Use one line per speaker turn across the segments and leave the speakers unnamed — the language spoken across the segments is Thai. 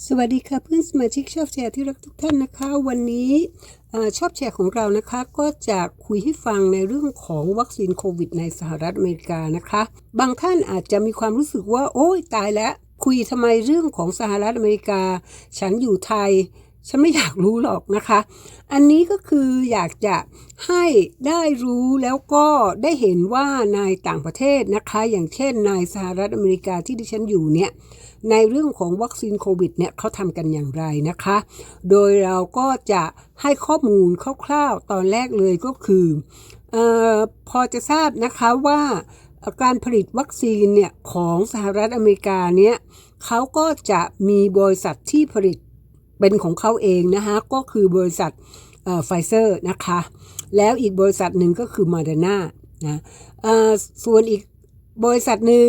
สวัสดีค่ะเพื่อนสมาชิกชอบแชร์ที่รักทุกท่านนะคะ วันนี้อชอบแชร์ของเรานะคะ ก็จะคุยให้ฟังในเรื่องของวัคซีนโควิดในสหรัฐอเมริกานะคะ บางท่านอาจจะมีความรู้สึกว่า โอ้ยตายแล้ว คุยทำไมเรื่องของสหรัฐอเมริกา ฉันอยู่ไทย ฉันไม่อยากรู้หรอกนะคะ อันนี้ก็คืออยากจะให้ได้รู้แล้วก็ได้เห็นว่าในต่างประเทศนะคะ อย่างเช่นในสหรัฐอเมริกาที่ดิฉันอยู่เนี่ย ในเรื่องของวัคซีนโควิดเนี่ยเขาทำกันอย่างไรนะคะ โดยเราก็จะให้ข้อมูลคร่าวๆ ตอนแรกเลยก็คือออพอจะทราบนะคะว่าการผลิตวัคซีนเนี่ยของสหรัฐอเมริกาเนี่ยเขาก็จะมีบริษัทที่ผลิต เป็นของเขาเองนะคะก็คือบริษัทไฟเซอร์นะคะ แล้วอีกบริษัทหนึ่งก็คือมาเดนานะส่วนอีกบริษัทหนึ่ง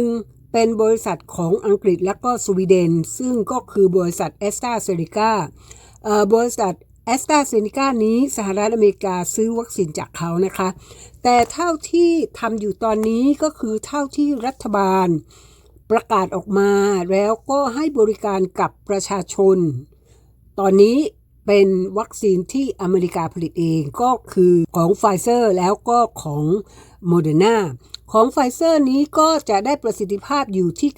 เป็นบริษัทของอังกฤษและก็สวีเดน ซึ่งก็คือบริษัทแอสตราเซเนกาบริษัทแอสตราเซเนกานี้สหรัฐอเมริกาซื้อวัคซีนจากเขานะคะ แต่เท่าที่ทำอยู่ตอนนี้ก็คือเท่าที่รัฐบาลประกาศออกมาแล้วก็ให้บริการกับประชาชน ตอนนี้เป็นวัคซีนที่อเมริกาผลิตเองก็คือของไฟเซอร์แล้วก็ของโมเดอร์นาของไฟเซอร์นี้ก็จะได้ประสิทธิภาพอยู่ที่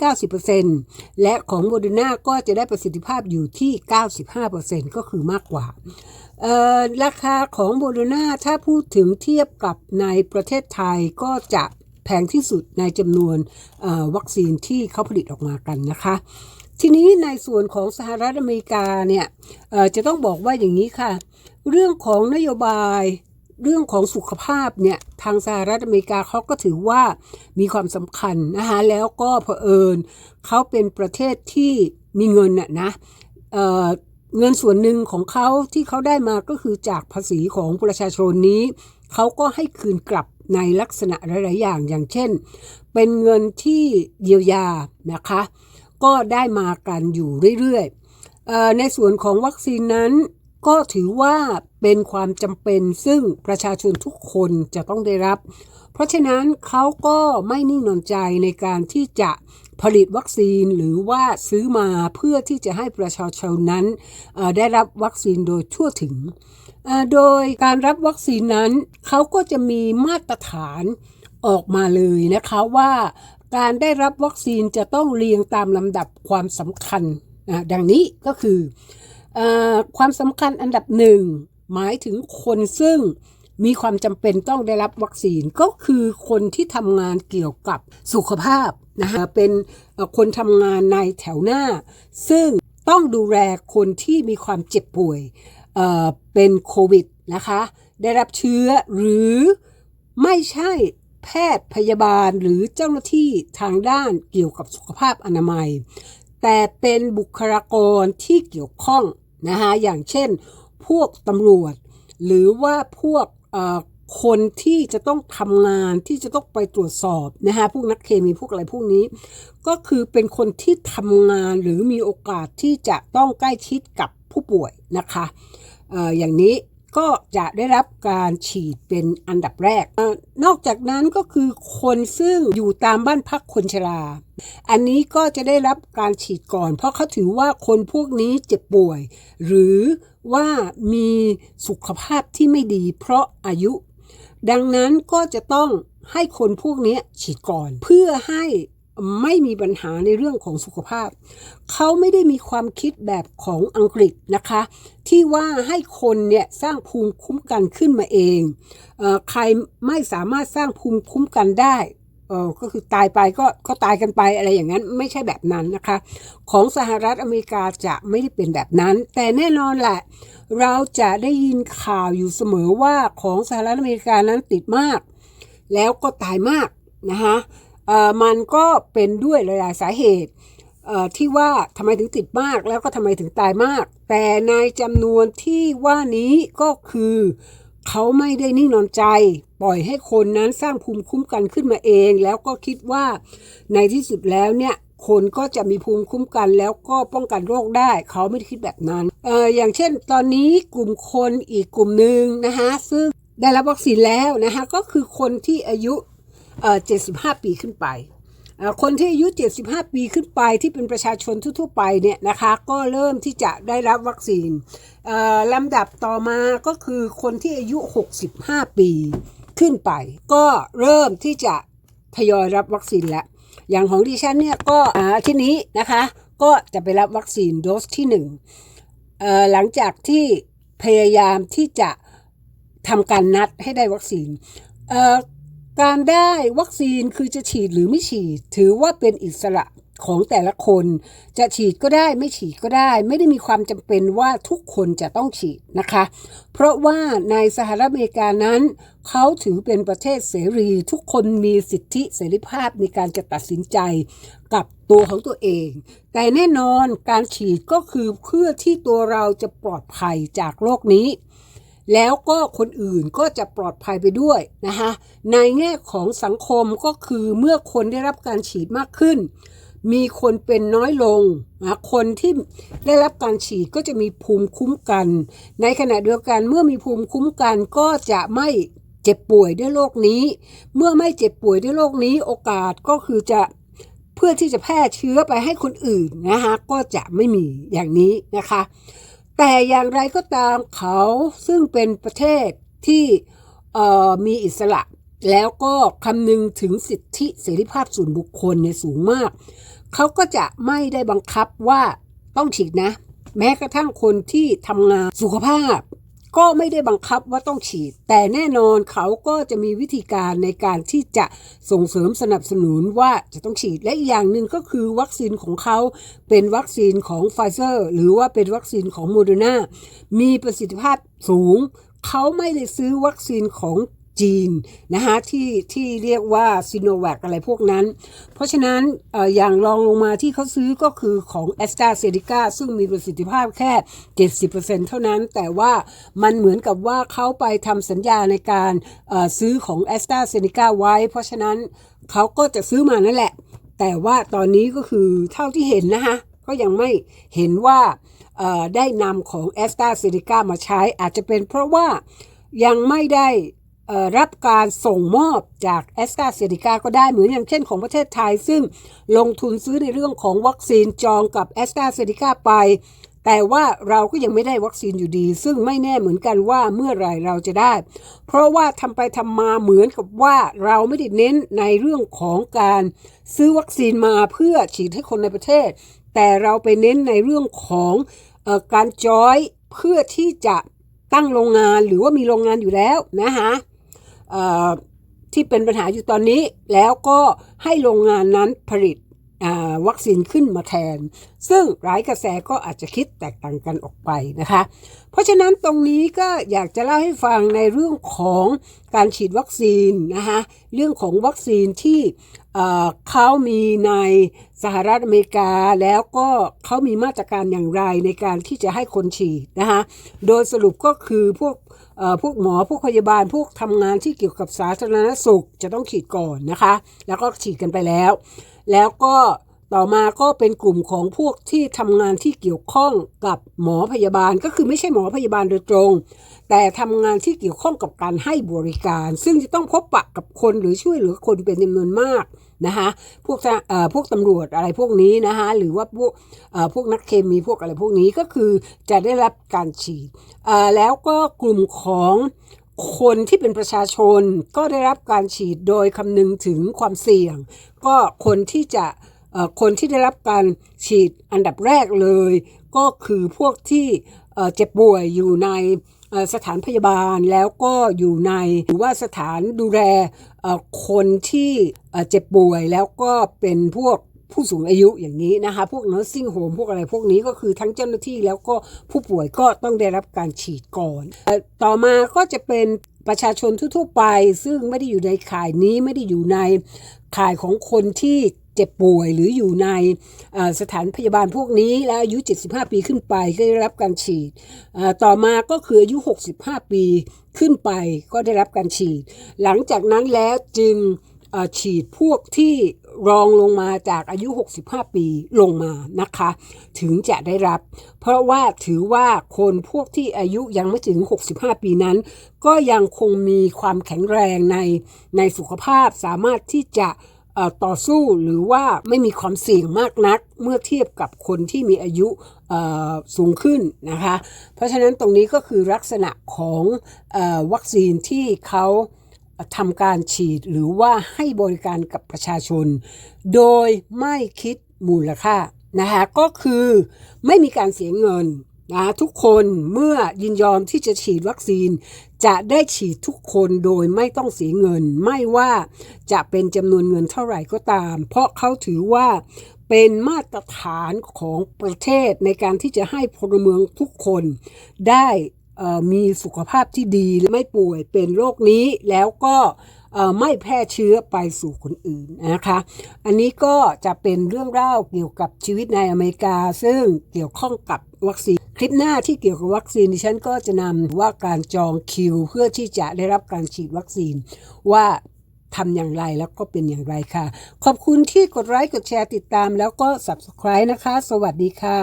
90%และของโมเดอร์นาก็จะได้ประสิทธิภาพอยู่ที่ 95%ก็คือมากกว่าราคาของโมเดอร์นาถ้าพูดถึงเทียบกับในประเทศไทยก็จะแพงที่สุดในจำนวนวัคซีนที่เขาผลิตออกมากันนะคะ ทีนี้ในส่วนของสหรัฐอเมริกาเนี่ยจะต้องบอกว่าอย่างนี้ค่ะ เรื่องของนโยบายเรื่องของสุขภาพเนี่ยทางสหรัฐอเมริกาเขาก็ถือว่ามีความสำคัญนะคะแล้วก็เผอิญเขาเป็นประเทศที่มีเงินน่ะนะเเงินส่วนหนึ่งของเขาที่เขาได้มาก็คือจากภาษีของประชาชนนี้ เขาก็ให้คืนกลับในลักษณะหลาย ๆ อย่างอย่างเช่น เป็นเงินที่เยียวยานะคะ ก็ได้มากันอยู่เรื่อยๆในส่วนของวัคซีนนั้นก็ถือว่าเป็นความจำเป็นซึ่งประชาชนทุกคนจะต้องได้รับ เพราะฉะนั้นเขาก็ไม่นิ่งนอนใจในการที่จะผลิตวัคซีนหรือว่าซื้อมาเพื่อที่จะให้ประชาชนนั้นได้รับวัคซีนโดยทั่วถึง โดยการรับวัคซีนนั้นเขาก็จะมีมาตรฐานออกมาเลยนะคะว่า การได้รับวัคซีนจะต้องเรียงตามลำดับความสำคัญดังนี้ก็คือความสำคัญอันดับหนึ่งหมายถึงคนซึ่งมีความจำเป็นต้องได้รับวัคซีนก็คือคนที่ทำงานเกี่ยวกับสุขภาพนะคะเป็นคนทำงานในแถวหน้า ซึ่งต้องดูแลคนที่มีความเจ็บป่วยเเป็นโควิดนะคะ ได้รับเชื้อหรือไม่ใช่ แพทย์พยาบาลหรือเจ้าหน้าที่ทางด้านเกี่ยวกับสุขภาพอนามัย แต่เป็นบุคลากรที่เกี่ยวข้องนะคะอย่างเช่น พวกตำรวจ หรือว่าพวกคนที่จะต้องทำงานที่จะต้องไปตรวจสอบนะคะพวกนักเคมีพวกอะไรพวกนี้ ก็คือเป็นคนที่ทำงานหรือมีโอกาสที่จะต้องใกล้ชิดกับผู้ป่วยนะคะออย่างนี้ ก็จะได้รับการฉีดเป็นอันดับแรก นอกจากนั้นก็คือคนซึ่งอยู่ตามบ้านพักคนชรา อันนี้ก็จะได้รับการฉีดก่อน เพราะเขาถือว่าคนพวกนี้เจ็บป่วย หรือว่ามีสุขภาพที่ไม่ดีเพราะอายุ ดังนั้นก็จะต้องให้คนพวกนี้ฉีดก่อน เพื่อให้ ไม่มีปัญหาในเรื่องของสุขภาพ เขาไม่ได้มีความคิดแบบของอังกฤษนะคะ ที่ว่าให้คนเนี่ยสร้างภูมิคุ้มกันขึ้นมาเองเออใครไม่สามารถสร้างภูมิคุ้มกันได้เออก็คือตายไปก็ก็ตายกันไปอะไรอย่างนั้นไม่ใช่แบบนั้นนะคะ ของสหรัฐอเมริกาจะไม่ได้เป็นแบบนั้น แต่แน่นอนแหละ เราจะได้ยินข่าวอยู่เสมอว่าของสหรัฐอเมริกานั้นติดมาก แล้วก็ตายมากนะคะ มันก็เป็นด้วยหลาย ๆ สาเหตุที่ว่าทำไมถึงติดมากแล้วก็ทำไมถึงตายมาก แต่ในจำนวนที่ว่านี้ก็คือ เขาไม่ได้นิ่งนอนใจ ปล่อยให้คนนั้นสร้างภูมิคุ้มกันขึ้นมาเอง แล้วก็คิดว่าในที่สุดแล้วเนี่ยคนก็จะมีภูมิคุ้มกันแล้วก็ป้องกันโรคได้ เขาไม่ได้คิดแบบนั้นเอออย่างเช่น ตอนนี้กลุ่มคนอีกกลุ่มหนึ่งนะคะซึ่งได้รับวัคซีนแล้วนะคะก็คือคนที่อายุ 75ปีขึ้นไป คนที่อายุ 75 ปีขึ้นไปที่เป็นประชาชนทั่วๆไปเนี่ยนะคะก็เริ่มที่จะได้รับวัคซีนลำดับต่อมาก็คือคนที่อายุ 65 ปีขึ้นไป ก็เริ่มที่จะทยอยรับวัคซีนแล้วอย่างของดิฉันเนี่ยก็อาที่นี้นะคะก็จะไปรับวัคซีนโดสที่1เอ่อหลังจากที่พยายามที่จะทำการนัดให้ได้วัคซีน การได้วัคซีนคือจะฉีดหรือไม่ฉีด ถือว่าเป็นอิสระของแต่ละคน จะฉีดก็ได้ไม่ฉีดก็ได้ ไม่ได้มีความจำเป็นว่าทุกคนจะต้องฉีดนะคะ เพราะว่าในสหรัฐอเมริกานั้น เขาถือเป็นประเทศเสรี ทุกคนมีสิทธิเสรีภาพในการจะตัดสินใจกับตัวของตัวเอง แต่แน่นอนการฉีดก็คือเพื่อที่ตัวเราจะปลอดภัยจากโรคนี้ แล้วก็คนอื่นก็จะปลอดภัยไปด้วยนะคะในแง่ของสังคมก็คือเมื่อคนได้รับการฉีดมากขึ้น มีคนเป็นน้อยลงนะคนที่ได้รับการฉีดก็จะมีภูมิคุ้มกัน ในขณะเดียวกันเมื่อมีภูมิคุ้มกันก็จะไม่เจ็บป่วยด้วยโรคนี้ เมื่อไม่เจ็บป่วยด้วยโรคนี้โอกาสก็คือจะเพื่อที่จะแพร่เชื้อไปให้คนอื่นนะคะก็จะไม่มีอย่างนี้นะคะ แต่อย่างไรก็ตามเขาซึ่งเป็นประเทศที่มีอิสระ แล้วก็คำนึงถึงสิทธิเสรีภาพส่วนบุคคลเนี่ยสูงมาก เขาก็จะไม่ได้บังคับว่าต้องฉีดนะ แม้กระทั่งคนที่ทำงานสุขภาพ ก็ไม่ได้บังคับว่าต้องฉีด แต่แน่นอนเขาก็จะมีวิธีการในการที่จะส่งเสริมสนับสนุนว่าจะต้องฉีดและอีกอย่างหนึ่งก็คือวัคซีนของเขาเป็นวัคซีนของไฟเซอร์หรือว่าเป็นวัคซีนของโมเดอร์นามีประสิทธิภาพสูง เขาไม่ได้ซื้อวัคซีนของ จีนนะคะที่ที่เรียกว่าซีโนแวคอะไรพวกนั้น เพราะฉะนั้นอออย่างรองลงมาที่เขาซื้อก็คือของแอสตราเซเนกาซึ่งมีประสิทธิภาพแค่ 70%เท่านั้น แต่ว่ามันเหมือนกับว่าเขาไปทำสัญญาในการซื้อของแอสตราเซเนกาไว้ เพราะฉะนั้นเขาก็จะซื้อมานั่นแหละ แต่ว่าตอนนี้ก็คือเท่าที่เห็นนะคะก็ยังไม่เห็นว่าได้นำของแอสตราเซเนกามาใช้อาจจะเป็นเพราะว่ายังไม่ได้ รับการส่งมอบจากแอสตราเซเนกาก็ได้เหมือนอย่างเช่นของประเทศไทย ซึ่งลงทุนซื้อในเรื่องของวัคซีนจองกับแอสตราเซเนกาไป แต่ว่าเราก็ยังไม่ได้วัคซีนอยู่ดี ซึ่งไม่แน่เหมือนกันว่าเมื่อไหร่เราจะได้ เพราะว่าทำไปทำมาเหมือนกับว่าเราไม่ได้เน้นในเรื่องของการซื้อวัคซีนมาเพื่อฉีดให้คนในประเทศ แต่เราไปเน้นในเรื่องของออการจอยเพื่อที่จะตั้งโรงงานหรือว่ามีโรงงานอยู่แล้วนะคะ ที่เป็นปัญหาอยู่ตอนนี้ แล้วก็ให้โรงงานนั้นผลิต วัคซีนขึ้นมาแทน ซึ่งหลายกระแสก็อาจจะคิดแตกต่างกันออกไปนะคะ เพราะฉะนั้นตรงนี้ก็อยากจะเล่าให้ฟังในเรื่องของการฉีดวัคซีนนะคะเรื่องของวัคซีนที่เขามีในสหรัฐอเมริกาแล้วก็เขามีมาตรการอย่างไรในการที่จะให้คนฉีดนะคะโดยสรุปก็คือพวกเอ่อพวกหมอพวกพยาบาลพวกทำงานที่เกี่ยวกับสาธารณสุขจะต้องฉีดก่อนนะคะ แล้วก็ฉีดกันไปแล้ว แล้วก็ต่อมาก็เป็นกลุ่มของพวกที่ทำงานที่เกี่ยวข้องกับหมอพยาบาล ก็คือไม่ใช่หมอพยาบาลโดยตรง แต่ทำงานที่เกี่ยวข้องกับการให้บริการ ซึ่งจะต้องพบปะกับคนหรือช่วยเหลือคนเป็นจำนวนมากนะคะพวกเอ่อพวกตำรวจอะไรพวกนี้นะคะหรือว่าพวกเอ่อพวกนักเคมีพวกอะไรพวกนี้ก็คือจะได้รับการฉีดแล้วก็กลุ่มของ คนที่เป็นประชาชนก็ได้รับการฉีดโดยคำนึงถึงความเสี่ยง ก็คนที่จะคนที่ได้รับการฉีดอันดับแรกเลย ก็คือพวกที่เจ็บป่วยอยู่ในสถานพยาบาลแล้วก็อยู่ในหรือว่าสถานดูแลคนที่เจ็บป่วยแล้วก็เป็นพวก ผู้สูงอายุอย่างนี้นะคะ พวก nursing home พวกอะไรพวกนี้ก็คือทั้งเจ้าหน้าที่แล้วก็ผู้ป่วยก็ต้องได้รับการฉีดก่อน ต่อมาก็จะเป็นประชาชนทั่วๆไป ซึ่งไม่ได้อยู่ในข่ายนี้ไม่ได้อยู่ในข่ายของคนที่เจ็บป่วยหรืออยู่ในสถานพยาบาลพวกนี้ และอายุ 75 ปีขึ้นไปก็ได้รับการฉีด ต่อมาก็คืออายุ 65 ปีขึ้นไปก็ได้รับการฉีด หลังจากนั้นแล้วจึงฉีดพวกที่ รองลงมาจากอายุ 65 ปีลงมานะคะ ถึงจะได้รับ เพราะว่าถือว่าคนพวกที่อายุยังไม่ถึง 65 ปีนั้น ก็ยังคงมีความแข็งแรงในในสุขภาพสามารถที่จะต่อสู้หรือว่าไม่มีความเสี่ยงมากนักเมื่อเทียบกับคนที่มีอายุสูงขึ้นนะคะ เพราะฉะนั้นตรงนี้ก็คือลักษณะของอวัคซีนที่เขา ทำการฉีดหรือว่าให้บริการกับประชาชน โดยไม่คิดมูลค่านะคะก็คือไม่มีการเสียเงินนะทุกคนเมื่อยินยอมที่จะฉีดวัคซีน จะได้ฉีดทุกคนโดยไม่ต้องเสียเงิน ไม่ว่าจะเป็นจำนวนเงินเท่าไหร่ก็ตาม เพราะเขาถือว่าเป็นมาตรฐานของประเทศในการที่จะให้พลเมืองทุกคนได้ มีสุขภาพที่ดีและไม่ป่วยเป็นโรคนี้แล้วก็ไม่แพร่เชื้อไปสู่คนอื่นนะคะ อันนี้ก็จะเป็นเรื่องเล่าเกี่ยวกับชีวิตในอเมริกา ซึ่งเกี่ยวข้องกับวัคซีน คลิปหน้าที่เกี่ยวกับวัคซีนดิฉันก็จะนำว่าการจองคิว เพื่อที่จะได้รับการฉีดวัคซีนว่าทำอย่างไรแล้วก็เป็นอย่างไรค่ะ ขอบคุณที่กดไลค์กดแชร์ติดตามแล้วก็ subscribe นะคะ สวัสดีค่ะ